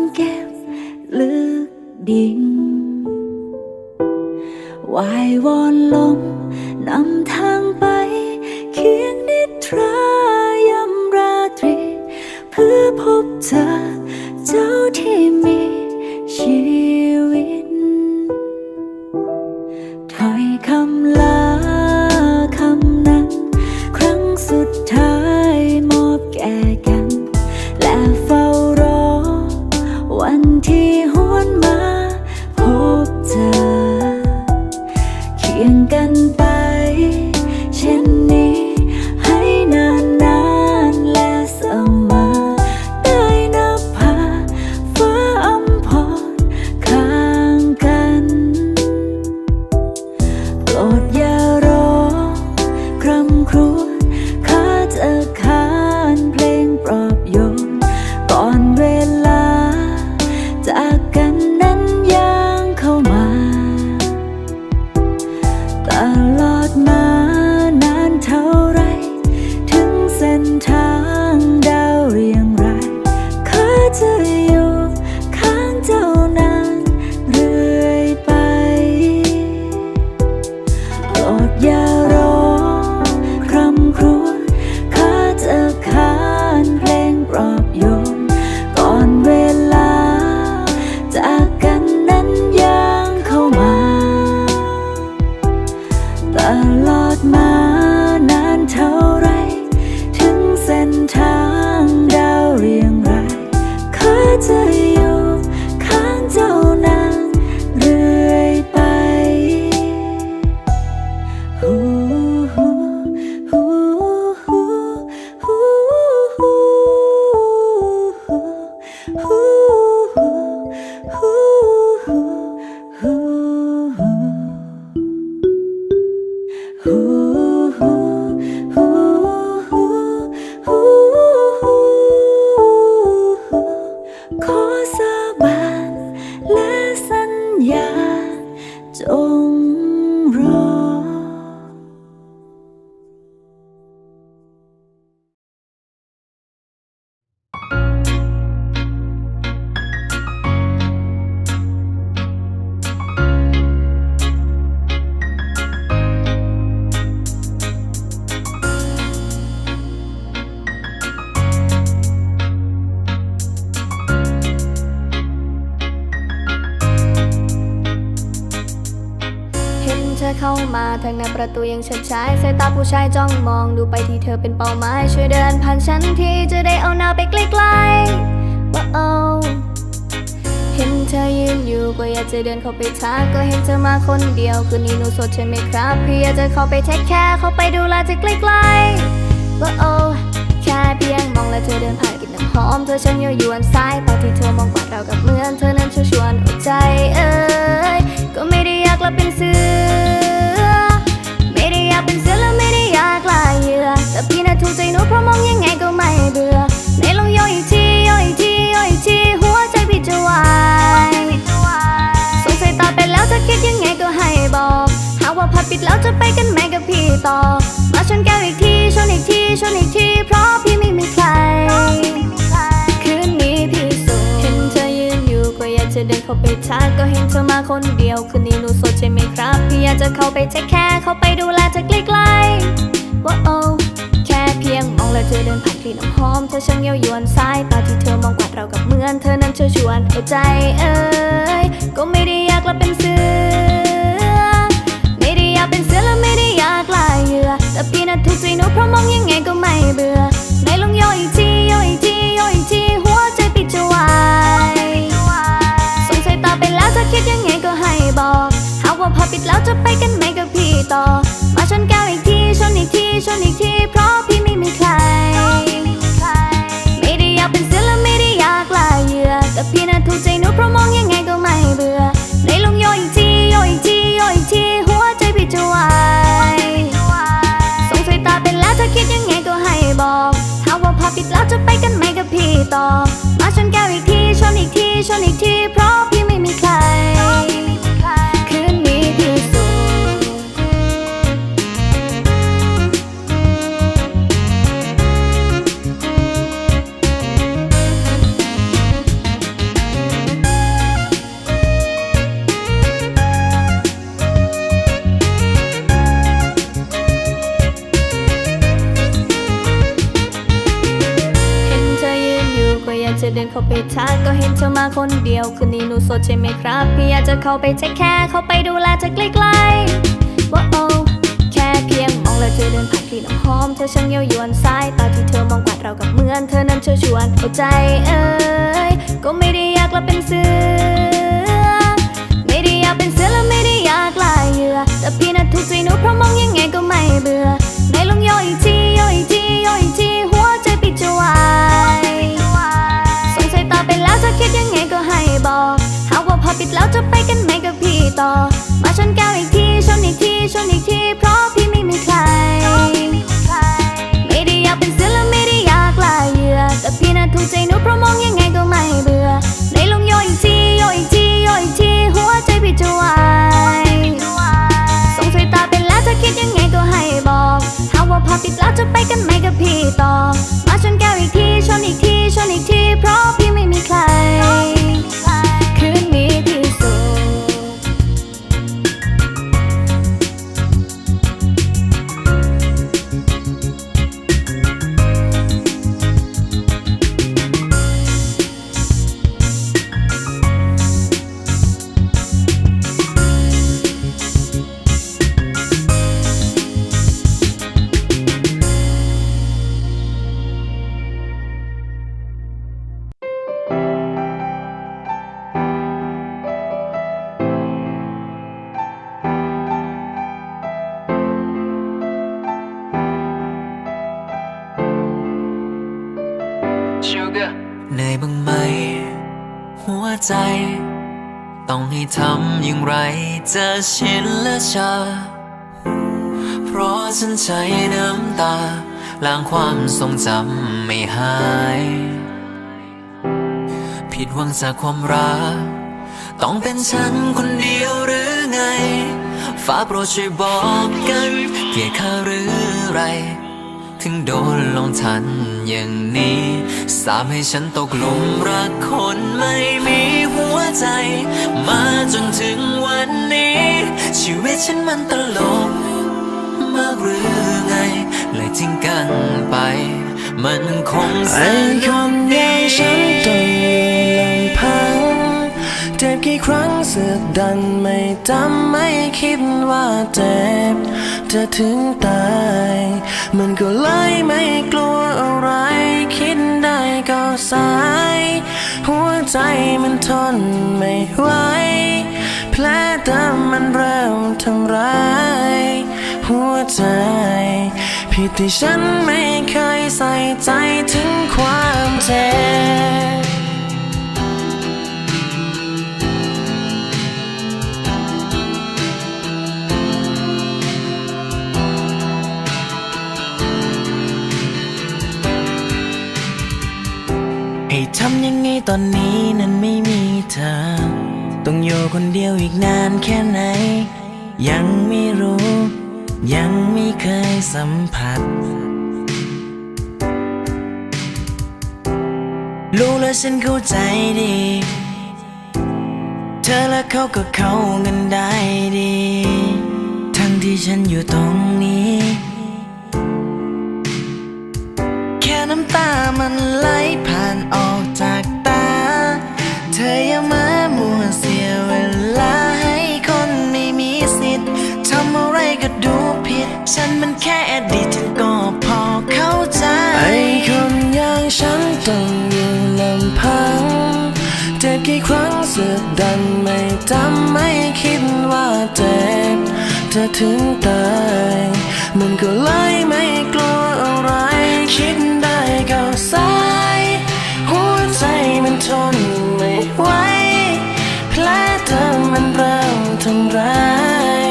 ซ่อนเก็บลึกดิ่งวายวอนลมนำทางไป เคียงนิทรายำราตรี เพื่อพบเธอเจ้าที่มีชีวิตถ้อยคำลา อเข้ามาทางหน้าประตูยังเฉิดฉายสายตาผู้ชายจ้องมองดูไปที่เธอเป็นเป้าหมายช่วยเดินผ่านฉันทีจะได้เอาหน้าไปใกล้ๆว่าโอ้เห็นเธอยืนอยู่ก็อยากจะเดินเข้าไปทักก็เห็นเธอมาคนเดียวคืนนี้หนูสดใช่ไหมครับพี่อยากจะเข้าไปเทคแคร์เข้าไปดูแลเธอใกล้ๆว่าโอ้แค่เพียงมองและเธอเดินผ่านกลิ่นน้ำหอมเธอช่างยั่วยวนสายตอนที่เธอมองกวาดเรากับเหมือนเธอนั้นชวนชวนหัวใจเอ้ยก็ไม่ได้ เป็นเสือ ไม่ได้อยากเป็นเสือและไม่ได้อยากลายเหยื่อแต่พี่น่ะถูกใจหนูเพราะมองยังไงก็ไม่เบื่อไหนลองโยนอีกทียนอีกทียนอีกทีหัวใจพี่จะวายสงสัยตาไปแล้วถ้าคิดยังไงก็ให้บอก หากว่าพัดปิดแล้วจะไปกันไหมกับพี่ต่อ มาชนแก้วอีกทีชนอีกทีชนอีกที อยู่ก็อยากจะเดินเข้าไปทักก็เห็นเธอมาคนเดียว คืนนี้หนูสดใช่ไหมครับ พี่อยากจะเข้าไปเทคแคร์เข้าไปดูแลเธอใกล้ๆว่าโอ้แค่เพียงมองและเธอเดินผ่านกลิ่นน้ำหอมเธอช่างเย้ายวนสายตาที่เธอมองกวาดเรากับเหมือนเธอนั้นเชิญชวนเอาใจเอ้ยก็ไม่ได้อยากกลับเป็นเสือไม่ได้อยากเป็นเสือ จะเดินเข้าไปทักก็เห็นเธอมาคนเดียว คืนนี้หนูโสดใช่ไหมครับ พี่อยากจะเข้าไปเทคแค่เข้าไปดูแลเธอใกล้ๆว่าโอ้แค่เพียงมองแล้วเธอเดินผ่านกลิ่นหอมเธอช่างเย้ายวนสายตาที่เธอมองกวาดเรากับเหมือนเธอนั้นเชิญชวนเอาใจเออ เหนื่อยบ้างไหม หัวใจ ต้องให้ทำอย่างไรจะชินและชา เพราะฉันใช้น้ำตา ล้างความทรงจำไม่หาย ผิดหวังจากความรัก ต้องเป็นฉันคนเดียวหรือไงฟ้าโปรดช่วยบอกกัน เกียดข้าหรือไร ถึงโดนลงทัน อย่างนี้ สามให้ฉันตกหลุมรักคนไม่มีหัวใจ มาจนถึงวันนี้ ชีวิตฉันมันตลกมากหรือไงเลยทิ้งกันไป มันคงสไอ้นุคนอดีย่างฉันต้องอยู่ลำพังเจ็บกี่ครั้งเสือกดันไม่จำไม่คิดว่าเจ็บจะถึงตาย มันก็เลยไม่ สาย หัวใจมันทนไม่ไหวแผลเดิมมันเริ่มทำร้าย หัวใจ ผิดที่ฉันไม่เคยใส่ใจถึงความเจ็บ ตอนนี้นั้นไม่มีเธอ ต้องอยู่คนเดียวอีกนานแค่ไหน ยังไม่รู้ ยังไม่เคยสัมผัส รู้และฉันเข้าใจดี เธอและเขาก็เข้ากันได้ดี ทั้งที่ฉันอยู่ตรงนี้ แค่น้ำตามันไหลผ่านออกจาก ต้องอยู่ลำพังเจ็บกี่ครั้งเสือดันไม่จำไม่คิดว่าเจ็บจะถึงตายมันก็เลยไม่กลัวอะไรคิดได้ก็สายหัวใจมันทนไม่ไหวแผลเดิมมันเริ่มทำร้าย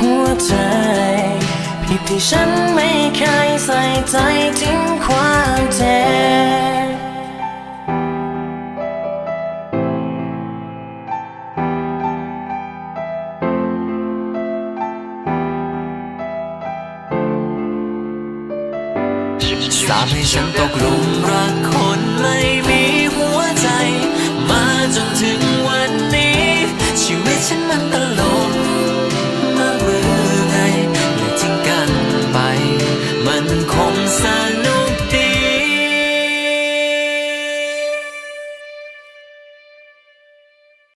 หัวใจผิดที่ฉันไม่เคยใส่ใจถึง ส